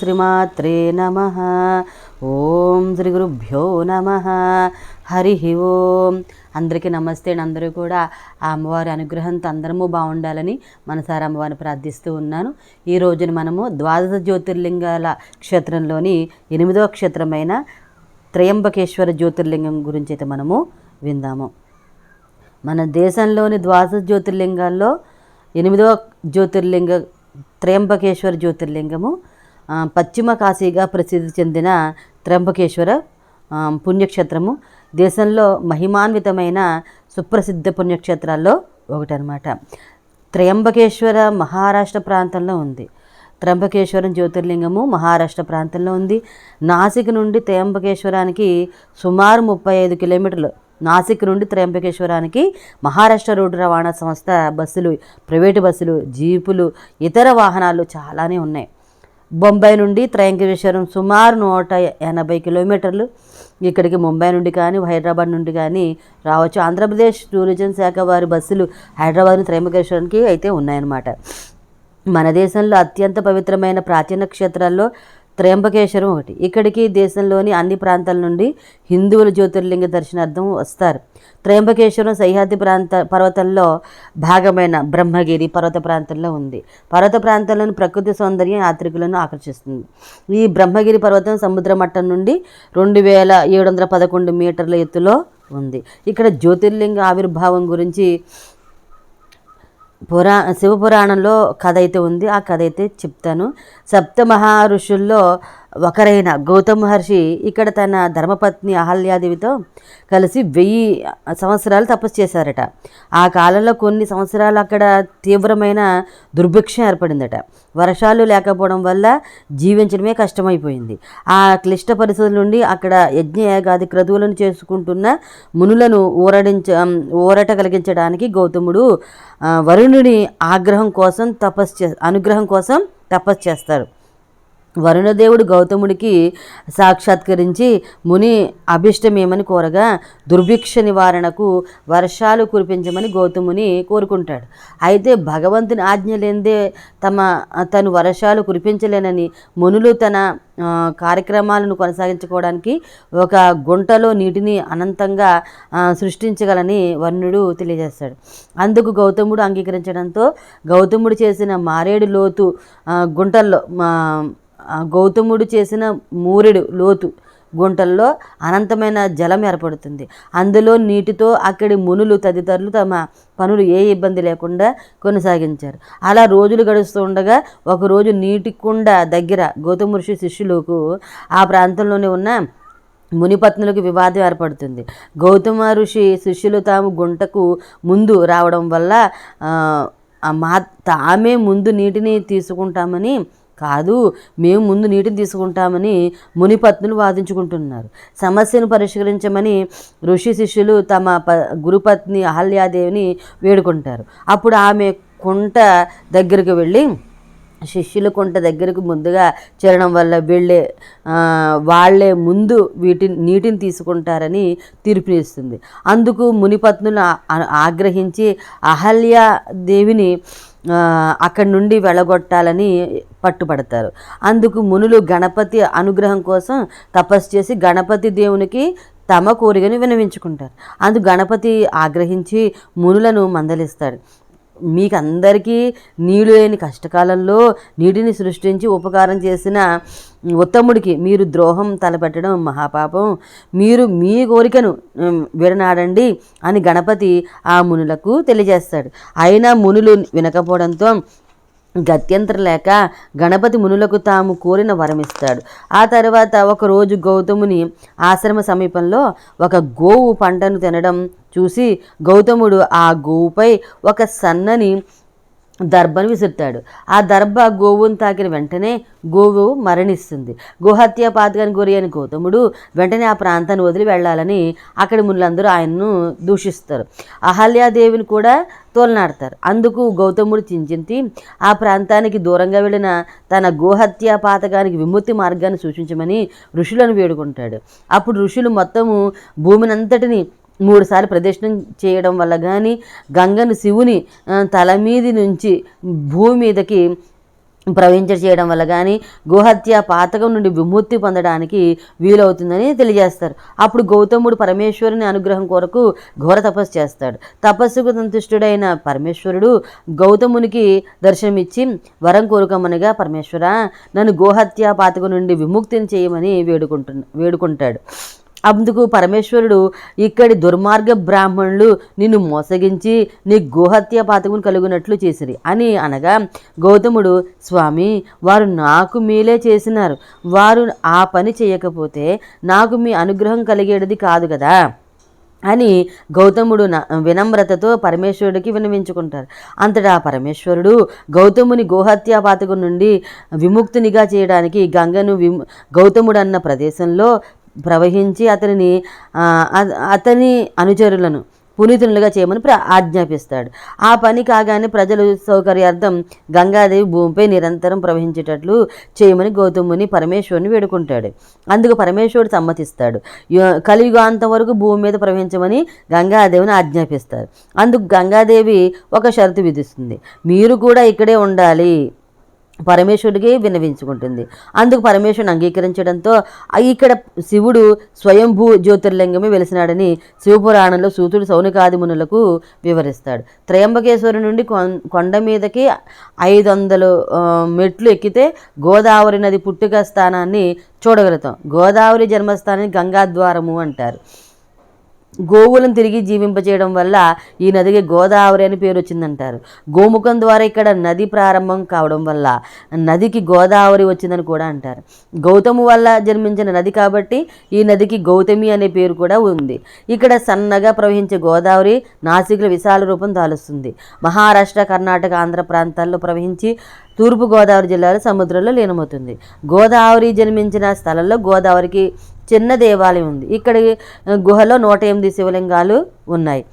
శ్రీమాత్రే నమ. ఓం శ్రీ గురుభ్యో నమ. హరి ఓం. అందరికీ నమస్తే అండి. అందరూ కూడా ఆ అమ్మవారి అనుగ్రహంతో అందరము బాగుండాలని మనసారి అమ్మవారిని ప్రార్థిస్తూ ఉన్నాను. ఈ రోజున మనము ద్వాదశ జ్యోతిర్లింగాల క్షేత్రంలోని ఎనిమిదవ క్షేత్రమైన త్రయంబకేశ్వర జ్యోతిర్లింగం గురించి అయితే మనము విందాము. మన దేశంలోని ద్వాదశ జ్యోతిర్లింగాల్లో ఎనిమిదవ జ్యోతిర్లింగ త్రయంబకేశ్వర జ్యోతిర్లింగము పశ్చిమ కాశీగా ప్రసిద్ధి చెందిన త్రయంబకేశ్వర పుణ్యక్షేత్రము. దేశంలో మహిమాన్వితమైన సుప్రసిద్ధ పుణ్యక్షేత్రాల్లో ఒకటనమాట త్రయంబకేశ్వర మహారాష్ట్ర ప్రాంతంలో ఉంది. త్రయంబకేశ్వరం జ్యోతిర్లింగము మహారాష్ట్ర ప్రాంతంలో ఉంది. నాసిక్ నుండి త్రయంబకేశ్వరానికి సుమారు ముప్పై ఐదు కిలోమీటర్లు. నాసిక్ నుండి త్రయంబకేశ్వరానికి మహారాష్ట్ర రోడ్డు రవాణా సంస్థ బస్సులు ప్రైవేటు బస్సులు జీపులు ఇతర వాహనాలు చాలానే ఉన్నాయి. బొంబాయి నుండి త్రయంకేశ్వరం సుమారు నూట ఎనభై కిలోమీటర్లు. ఇక్కడికి ముంబై నుండి కానీ హైదరాబాద్ నుండి కానీ రావచ్చు. ఆంధ్రప్రదేశ్ టూరిజం శాఖ వారి బస్సులు హైదరాబాద్ త్రయంబకేశ్వరానికి అయితే ఉన్నాయన్నమాట. మన దేశంలో అత్యంత పవిత్రమైన ప్రాచీన క్షేత్రాల్లో త్రయంబకేశ్వరం ఒకటి. ఇక్కడికి దేశంలోని అన్ని ప్రాంతాల నుండి హిందువుల జ్యోతిర్లింగ దర్శనార్థం వస్తారు. త్రయంబకేశ్వరం సహ్యాద్రి ప్రాంత పర్వతంలో భాగమైన బ్రహ్మగిరి పర్వత ప్రాంతంలో ఉంది. పర్వత ప్రాంతంలోని ప్రకృతి సౌందర్యం యాత్రికులను ఆకర్షిస్తుంది. ఈ బ్రహ్మగిరి పర్వతం సముద్ర మట్టం నుండి రెండు వేల ఏడు వందల పదకొండు మీటర్ల ఎత్తులో ఉంది. ఇక్కడ జ్యోతిర్లింగ ఆవిర్భావం గురించి పురా శివపురాణంలో కథ అయితే ఉంది. ఆ కథ అయితే చెప్తాను. సప్త మహా ఋషుల్లో ఒకరైన గౌతమ మహర్షి ఇక్కడ తన ధర్మపత్ని అహల్యాదేవితో కలిసి వెయ్యి సంవత్సరాలు తపస్సు చేశారట. ఆ కాలంలో కొన్ని సంవత్సరాలు అక్కడ తీవ్రమైన దుర్భిక్షం ఏర్పడిందట. వర్షాలు లేకపోవడం వల్ల జీవించడమే కష్టమైపోయింది. ఆ క్లిష్ట పరిస్థితుల నుండి అక్కడ యజ్ఞయాగాది క్రతువులను చేసుకుంటున్న మునులను ఊరడించ ఊరట కలిగించడానికి గౌతముడు వరుణుని ఆగ్రహం కోసం తపస్సు చే అనుగ్రహం కోసం తపస్సు చేస్తారు. వరుణదేవుడు గౌతముడికి సాక్షాత్కరించి ముని అభిష్టమేమని కోరగా దుర్భిక్ష నివారణకు వర్షాలు కురిపించమని గౌతముని కోరుకుంటాడు. అయితే భగవంతుని ఆజ్ఞ లేనిదే తమ తను వర్షాలు కురిపించలేనని మునులు తన కార్యక్రమాలను కొనసాగించుకోవడానికి ఒక గుంటలో నీటిని అనంతంగా సృష్టించగలని వర్ణుడు తెలియజేస్తాడు. అందుకు గౌతముడు అంగీకరించడంతో గౌతముడు చేసిన మారేడు లోతు గుంటల్లో మా గౌతముడు చేసిన మూరెడు లోతు గుంటల్లో అనంతమైన జలం ఏర్పడుతుంది. అందులో నీటితో అక్కడి మునులు తదితరులు తమ పనులు ఏ ఇబ్బంది లేకుండా కొనసాగించారు. అలా రోజులు గడుస్తూ ఉండగా ఒకరోజు నీటి కుండ దగ్గర గౌతమ ఋషి శిష్యులకు ఆ ప్రాంతంలోనే ఉన్న మునిపత్నులకు వివాదం ఏర్పడుతుంది. గౌతమ ఋషి శిష్యులు తాము గుంటకు ముందు రావడం వల్ల మా తామే ముందు నీటిని తీసుకుంటామని కాదు మేము ముందు నీటిని తీసుకుంటామని మునిపత్నులు వాదించుకుంటున్నారు. సమస్యను పరిష్కరించమని ఋషి శిష్యులు తమ ప గురుపత్ని అహల్యాదేవిని వేడుకుంటారు. అప్పుడు ఆమె కుంట దగ్గరికి వెళ్ళి శిష్యుల కుంట దగ్గరకు ముందుగా చేరడం వల్ల వెళ్ళే వాళ్ళే వాళ్ళే ముందు వీటిని నీటిని తీసుకుంటారని తీర్పునిస్తుంది. అందుకు మునిపత్నులు ఆగ్రహించి అహల్యాదేవిని దేవిని అక్కడి నుండి వెళ్ళగొట్టాలని పట్టుపడతారు అందుకు మునులు గణపతి అనుగ్రహం కోసం తపస్సు చేసి గణపతి దేవునికి తమ కోరికను వినవించుకుంటారు. అందు గణపతి ఆగ్రహించి మునులను మందలిస్తాడు. మీకు అందరికీ నీళ్ళు లేని కష్టకాలంలో నీటిని సృష్టించి ఉపకారం చేసిన ఉత్తముడికి మీరు ద్రోహం తలపెట్టడం మహాపాపం. మీరు మీ కోరికను విడనాడండి అని గణపతి ఆ మునులకు తెలియజేస్తాడు. అయినా మునులు వినకపోవడంతో గత్యంతరం లేక గణపతి మునులకు తాము కోరిన వరమిస్తాడు. ఆ తర్వాత ఒకరోజు గౌతముని ఆశ్రమ సమీపంలో ఒక గోవు పంటను తినడం చూసి గౌతముడు ఆ గోవుపై ఒక సన్నని దర్భను విసురుతాడు. ఆ దర్భ గోవును తాకిన వెంటనే గోవు మరణిస్తుంది. గోహత్య పాతకానికి గురి అయిన గౌతముడు వెంటనే ఆ ప్రాంతాన్ని వదిలి వెళ్ళాలని అక్కడి మునులందరూ ఆయన్ను దూషిస్తారు. అహల్యాదేవిని కూడా తోలనాడతారు. అందుకు గౌతముడు చించింతి ఆ ప్రాంతానికి దూరంగా వెళ్ళిన తన గోహత్య పాతకానికి విముక్తి మార్గాన్ని సూచించమని ఋషులను వేడుకుంటాడు. అప్పుడు ఋషులు మొత్తము భూమినంతటిని మూడుసార్లు ప్రదక్షిణం చేయడం వల్ల కానీ గంగను శివుని తల మీది నుంచి భూమి మీదకి ప్రవహించ చేయడం వల్ల కానీ గోహత్య పాతకం నుండి విముక్తి పొందడానికి వీలవుతుందని తెలియజేస్తారు. అప్పుడు గౌతముడు పరమేశ్వరుని అనుగ్రహం కొరకు ఘోర తపస్సు చేస్తాడు. తపస్సుకు సంతుష్టుడైన పరమేశ్వరుడు గౌతమునికి దర్శనమిచ్చి వరం కోరుకోమనగా పరమేశ్వర నన్ను గోహత్య పాతకం నుండి విముక్తిని చేయమని వేడుకుంటు వేడుకుంటాడు. అందుకు పరమేశ్వరుడు ఇక్కడి దుర్మార్గ బ్రాహ్మణులు నిన్ను మోసగించి నీ గోహత్య పాతకం కలుగునట్లు చేసిరి. అని అనగా గౌతముడు స్వామి వారు నాకు మీలే చేసినారు. వారు ఆ పని చేయకపోతే నాకు మీ అనుగ్రహం కలిగేది కాదు కదా అని గౌతముడు న- వినమ్రతతో పరమేశ్వరుడికి వినవించుకుంటారు అంతటా పరమేశ్వరుడు గౌతముని గోహత్యాపాతకు నుండి విముక్తునిగా చేయడానికి గంగను విము గౌతముడు అన్న ప్రదేశంలో ప్రవహించి అతనిని అతని అనుచరులను పునీతులుగా చేయమని ప్ర ఆజ్ఞాపిస్తాడు. ఆ పని కాగానే ప్రజలు సౌకర్యార్థం గంగాదేవి భూమిపై నిరంతరం ప్రవహించేటట్లు చేయమని గౌతముని పరమేశ్వరుని వేడుకుంటాడు. అందుకు పరమేశ్వరుడు సమ్మతిస్తాడు. కలియుగాంతం వరకు భూమి మీద ప్రవహించమని గంగాదేవిని ఆజ్ఞాపిస్తారు. అందుకు గంగాదేవి ఒక షరతు విధిస్తుంది. మీరు కూడా ఇక్కడే ఉండాలి. పరమేశ్వరుడికి విన్నవించుకుంటుంది. అందుకు పరమేశ్వరుని అంగీకరించడంతో ఇక్కడ శివుడు స్వయంభూ జ్యోతిర్లింగమే వెలిసినాడని శివపురాణంలో సూతుడు సౌనికాదిమునులకు వివరిస్తాడు. త్రయంబకేశ్వరు నుండి కొం- కొండ మీదకి ఐదు వందలు మెట్లు ఎక్కితే గోదావరి నది పుట్టుక స్థానాన్ని చూడగలుగుతాం. గోదావరి జన్మస్థానాన్ని గంగాద్వారము అంటారు. గోవులను తిరిగి జీవింపచేయడం వల్ల ఈ నదికి గోదావరి అని పేరు వచ్చిందంటారు. గోముఖం ద్వారా ఇక్కడ నది ప్రారంభం కావడం వల్ల నదికి గోదావరి వచ్చిందని కూడా అంటారు. గౌతము వల్ల జన్మించిన నది కాబట్టి ఈ నదికి గౌతమి అనే పేరు కూడా ఉంది. ఇక్కడ సన్నగా ప్రవహించే గోదావరి నాసిక్ల విశాల రూపం దాలుస్తుంది. మహారాష్ట్ర కర్ణాటక ఆంధ్ర ప్రాంతాల్లో ప్రవహించి తూర్పు గోదావరి జిల్లాలో సముద్రంలో లీనమవుతుంది. గోదావరి జన్మించిన స్థలంలో గోదావరికి చిన్న దేవాలయం ఉంది. ఇక్కడ గుహలో నూట ఎనిమిది శివలింగాలు ఉన్నాయి.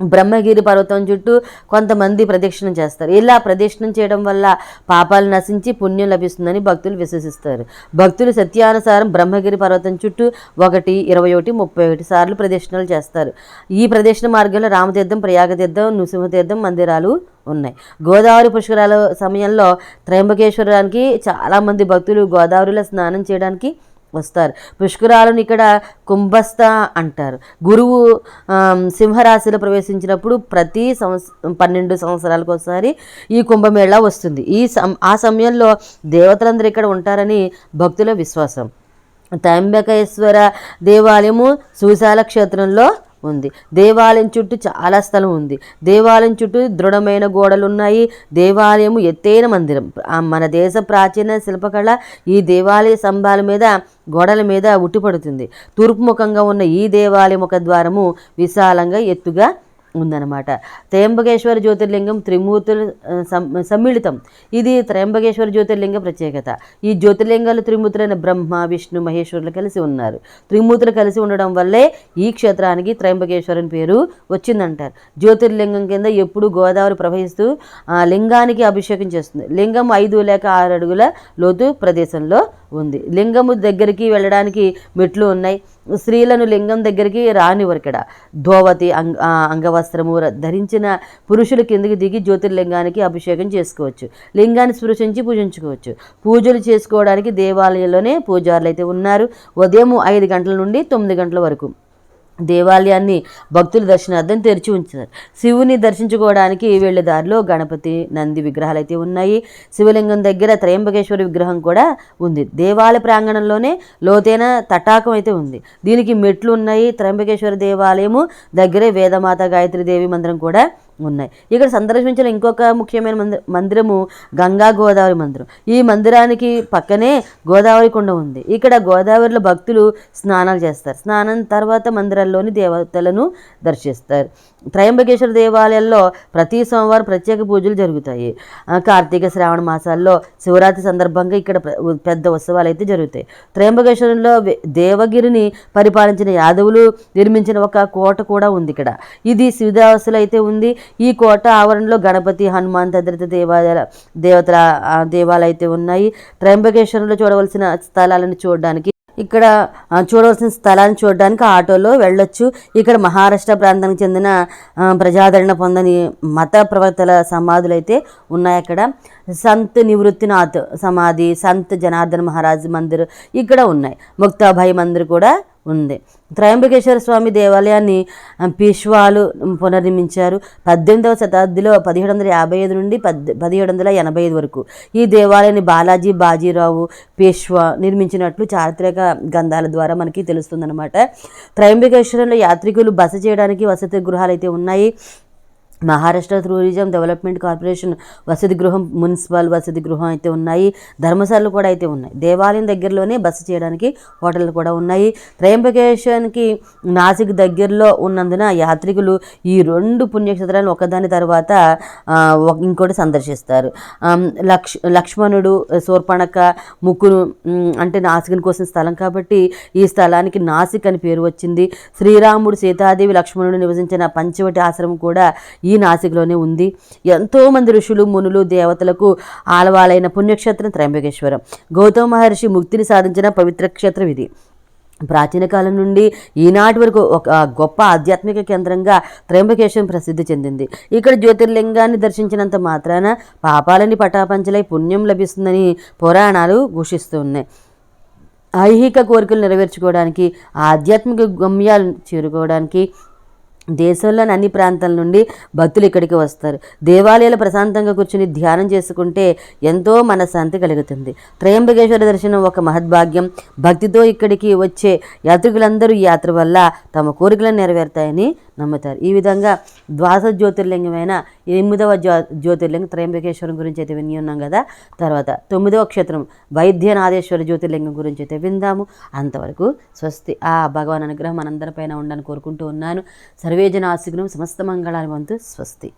బ్రహ్మగిరి పర్వతం చుట్టూ కొంతమంది ప్రదక్షిణం చేస్తారు. ఇలా ప్రదక్షిణం చేయడం వల్ల పాపాలు నశించి పుణ్యం లభిస్తుందని భక్తులు విశ్వసిస్తారు. భక్తులు సత్యానుసారం బ్రహ్మగిరి పర్వతం చుట్టూ ఒకటి ఇరవై ఒకటి ముప్పై ఒకటి సార్లు ప్రదక్షిణలు చేస్తారు. ఈ ప్రదక్షిణ మార్గంలో రామతీర్థం ప్రయాగతీర్థం నృసింహతీర్థం మందిరాలు ఉన్నాయి. గోదావరి పుష్కరాల సమయంలో త్రయంబకేశ్వరానికి చాలామంది భక్తులు గోదావరిలో స్నానం చేయడానికి వస్తారు. పుష్కరాలను ఇక్కడ కుంభస్థ అంటారు. గురువు సింహరాశిలో ప్రవేశించినప్పుడు ప్రతి సంవత్సరం పన్నెండు సంవత్సరాలకు ఒకసారి ఈ కుంభమేళా వస్తుంది. ఈ సం ఆ సమయంలో దేవతలందరూ ఇక్కడ ఉంటారని భక్తుల విశ్వాసం. త్రయంబకేశ్వర దేవాలయము సుశాల క్షేత్రంలో ఉంది. దేవాలయం చుట్టూ చాలా స్థలం ఉంది. దేవాలయం చుట్టూ దృఢమైన గోడలు ఉన్నాయి దేవాలయము ఎత్తైన మందిరం. మన దేశ ప్రాచీన శిల్పకళ ఈ దేవాలయ స్తంభాల మీద గోడల మీద ఉట్టిపడుతుంది. తూర్పు ముఖంగా ఉన్న ఈ దేవాలయ ముఖ ద్వారము విశాలంగా ఎత్తుగా ఉందన్నమాట. త్రయంబకేశ్వర జ్యోతిర్లింగం త్రిమూర్తులు సం- సమ్మిళితం. ఇది త్రయంబకేశ్వర జ్యోతిర్లింగ ప్రత్యేకత. ఈ జ్యోతిర్లింగాలు త్రిమూర్తులైన బ్రహ్మ విష్ణు మహేశ్వరులు కలిసి ఉన్నారు. త్రిమూర్తులు కలిసి ఉండడం వల్లే ఈ క్షేత్రానికి త్రయంబకేశ్వరుని పేరు వచ్చిందంటారు. జ్యోతిర్లింగం కింద ఎప్పుడు గోదావరి ప్రవహిస్తూ ఆ లింగానికి అభిషేకం చేస్తుంది. లింగం ఐదు లేక ఆరు అడుగుల లోతు ప్రదేశంలో ఉంది. లింగము దగ్గరికి వెళ్ళడానికి మెట్లు ఉన్నాయి. స్త్రీలను లింగం దగ్గరికి రానివ్వరు ఇక్కడ ధోవతి అంగ అంగవస్త్రము ధరించిన పురుషులు కిందకి దిగి జ్యోతిర్లింగానికి అభిషేకం చేసుకోవచ్చు. లింగాన్ని స్పృశించి పూజించుకోవచ్చు. పూజలు చేసుకోవడానికి దేవాలయంలోనే పూజారులు అయితే ఉన్నారు. ఉదయం ఐదు గంటల నుండి తొమ్మిది గంటల వరకు. దేవాలయాన్ని భక్తుల దర్శనార్థం తెరిచి ఉంచారు శివుని దర్శించుకోవడానికి వెళ్ళే దారిలో గణపతి నంది విగ్రహాలు అయితే ఉన్నాయి. శివలింగం దగ్గర త్రయంబకేశ్వరి విగ్రహం కూడా ఉంది. దేవాలయ ప్రాంగణంలోనే లోతైన తటాకం అయితే ఉంది. దీనికి మెట్లు ఉన్నాయి. త్రయంబకేశ్వర దేవాలయము దగ్గరే వేదమాత గాయత్రి దేవి మందిరం కూడా ఉన్నాయి. ఇక్కడ సందర్శించిన ఇంకొక ముఖ్యమైన మంది మందిరము గంగా గోదావరి మందిరం. ఈ మందిరానికి పక్కనే గోదావరి కొండ ఉంది. ఇక్కడ గోదావరిలో భక్తులు స్నానాలు చేస్తారు. స్నానం తర్వాత మందిరాల్లోని దేవతలను దర్శిస్తారు. త్రయంబకేశ్వర దేవాలయాల్లో ప్రతి సోమవారం ప్రత్యేక పూజలు జరుగుతాయి. కార్తీక శ్రావణ మాసాల్లో శివరాత్రి సందర్భంగా ఇక్కడ పెద్ద ఉత్సవాలు అయితే జరుగుతాయి. త్రయంబకేశ్వరంలో దేవగిరిని పరిపాలించిన యాదవులు నిర్మించిన ఒక కోట కూడా ఉంది ఇక్కడ. ఇది శివదావసులు అయితే ఉంది. ఈ కోట ఆవరణలో గణపతి హనుమాన్ తదితర దేవాలయాల దేవతల ఆ, దేవాలయాలు అయితే ఉన్నాయి. త్రయంబకేశ్వరంలో చూడవలసిన స్థలాలను చూడడానికి ఇక్కడ చూడవలసిన స్థలాన్ని చూడడానికి ఆటోలో వెళ్ళొచ్చు. ఇక్కడ మహారాష్ట్ర ప్రాంతానికి చెందిన ప్రజాదరణ పొందని మత ప్రవక్తల సమాధులు అయితే ఉన్నాయి అక్కడ. సంత్ నివృత్తినాథ్ సమాధి సంత్ జనార్దన్ మహారాజ్ మందిర్ ఇక్కడ ఉన్నాయి. ముక్తాభాయి మందిర్ కూడా ఉంది. త్రయంబకేశ్వర స్వామి దేవాలయాన్ని ఆ, పీష్వాలు పునర్నిర్మించారు పద్దెనిమిదవ శతాబ్దిలో పదిహేడు వందల యాభై ఐదు నుండి పద్ పదిహేడు వందల ఎనభై ఐదు వరకు. ఈ దేవాలయాన్ని బాలాజీ బాజీరావు పేష్వా నిర్మించినట్లు చారిత్రక గ్రంథాల ద్వారా మనకి తెలుస్తుందన్నమాట. త్రయంబకేశ్వరంలో యాత్రికులు బస చేయడానికి వసతి గృహాలు అయితే ఉన్నాయి. మహారాష్ట్ర టూరిజం డెవలప్మెంట్ కార్పొరేషన్ వసతి గృహం మున్సిపల్ వసతి గృహం అయితే ఉన్నాయి. ధర్మశాలలు కూడా అయితే ఉన్నాయి. దేవాలయం దగ్గరలోనే బస చేయడానికి హోటళ్ళు కూడా ఉన్నాయి. త్రయంబకేశ్వరానికి నాసిక్ దగ్గరలో ఉన్నందున యాత్రికులు ఈ రెండు పుణ్యక్షేత్రాలను ఒకదాని తర్వాత ఇంకోటి సందర్శిస్తారు. లక్ష్ లక్ష్మణుడు శూర్పణక ముక్కును అంటే నాసికుని కోసం స్థలం కాబట్టి ఈ స్థలానికి నాసిక్ అని పేరు వచ్చింది. శ్రీరాముడు సీతాదేవి లక్ష్మణుడు నివసించిన పంచవటి ఆశ్రమం కూడా ఈ నాసిక్లోనే ఉంది. ఎంతోమంది ఋషులు మునులు దేవతలకు ఆలవాలైన పుణ్యక్షేత్రం త్రయంబకేశ్వరం. గౌతమ మహర్షి ముక్తిని సాధించిన పవిత్ర క్షేత్రం ఇది. ప్రాచీన కాలం నుండి ఈనాటి వరకు ఒక గొప్ప ఆధ్యాత్మిక కేంద్రంగా త్రయంబకేశ్వరం ప్రసిద్ధి చెందింది. ఇక్కడ జ్యోతిర్లింగాన్ని దర్శించినంత మాత్రాన పాపాలని పటాపంచలై పుణ్యం లభిస్తుందని పురాణాలు ఘోషిస్తున్నాయి. ఐహిక కోరికలు నెరవేర్చుకోవడానికి ఆధ్యాత్మిక గమ్యాలు చేరుకోవడానికి దేశంలోని అన్ని ప్రాంతాల నుండి భక్తులు ఇక్కడికి వస్తారు. దేవాలయాలు ప్రశాంతంగా కూర్చుని ధ్యానం చేసుకుంటే ఎంతో మనశ్శాంతి కలుగుతుంది. త్రయంబకేశ్వర దర్శనం ఒక మహద్భాగ్యం. భక్తితో ఇక్కడికి వచ్చే యాత్రికులందరూ ఈ యాత్ర వల్ల తమ కోరికలను నెరవేరుతాయని నమ్ముతారు. ఈ విధంగా ద్వాదశ జ్యోతిర్లింగమైన ఎనిమిదవ జ్యో జ్యోతిర్లింగం త్రయంబకేశ్వరం గురించి అయితే విని ఉన్నాం కదా. తర్వాత తొమ్మిదవ క్షేత్రం వైద్యనాథేశ్వర జ్యోతిర్లింగం గురించి అయితే విందాము. అంతవరకు స్వస్తి ఆ భగవాన్ అనుగ్రహం మనందరిపైన ఉండని కోరుకుంటూ ఉన్నాను. సర్వేజన సమస్త మంగళాన్ని వంతు స్వస్తి.